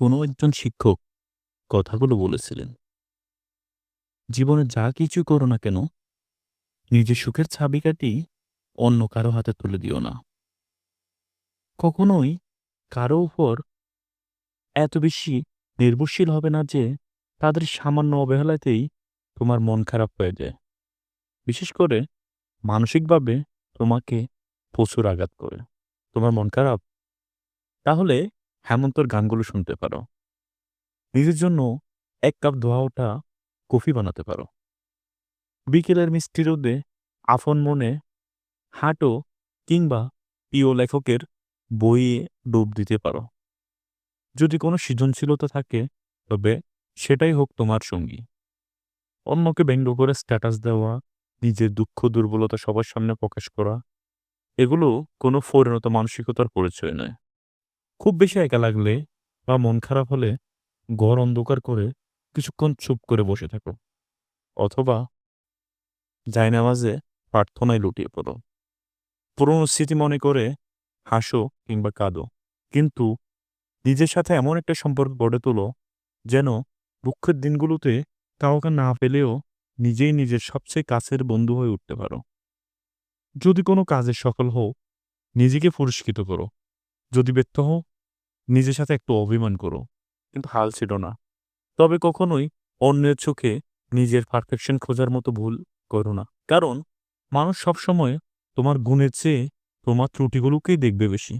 কোনো একজন শিক্ষক কথাগুলো বলেছিলেন, জীবনে যা কিছু করো না কেন, নিজের সুখের চাবিকাঠি অন্য কারও হাতে তুলে দিও না। কখনোই কারও উপর এত বেশি নির্ভরশীল হবে না যে তাদের সামান্য অবহেলাতেই তোমার মন খারাপ হয়ে যায়। বিশেষ করে মানসিকভাবে তোমাকে প্রচুর আঘাত করে। তোমার মন খারাপ? তাহলে হেমন্তর গানগুলো শুনতে পারো। নিজের জন্য এক কাপ ধোয়া ওঠা কফি বানাতে পারো। বিকেলের মিষ্টি রোদে আফন মনে হাঁটো কিংবা প্রিয় লেখকের বইয়ে ডুব দিতে পারো। যদি কোনো সৃজনশীলতা থাকে, তবে সেটাই হোক তোমার সঙ্গী। অন্যকে ব্যঙ্গ করে স্ট্যাটাস দেওয়া, নিজের দুঃখ দুর্বলতা সবার সামনে প্রকাশ করা, এগুলো কোনো পরিণত মানসিকতার পরিচয় নয়। খুব বেশি একা লাগলে বা মন খারাপ হলে ঘর অন্ধকার করে কিছুক্ষণ চুপ করে বসে থাকো। অথবা জায়নামাজে প্রার্থনায় লুটিয়ে পড়ো। পুরনো স্মৃতি মনে করে হাসো কিংবা কাঁদো। কিন্তু নিজের সাথে এমন একটা সম্পর্ক গড়ে তোলো যেন দুঃখের দিনগুলোতে কাউকে না পেলেও নিজেই নিজের সবচেয়ে কাছের বন্ধু হয়ে উঠতে পারো। যদি কোনো কাজে সফল হও, নিজেকে পুরস্কৃত করো। যদি ব্যর্থ হও নিজের সাথে একটু অভিমান করো। কিন্তু হাল ছিল না। তবে কখনোই অন্যের চোখে নিজের পারফেকশন খোঁজার মতো ভুল করো না। কারণ মানুষ সবসময় তোমার গুণের চেয়ে তোমার ত্রুটিগুলোকেই দেখবে বেশি।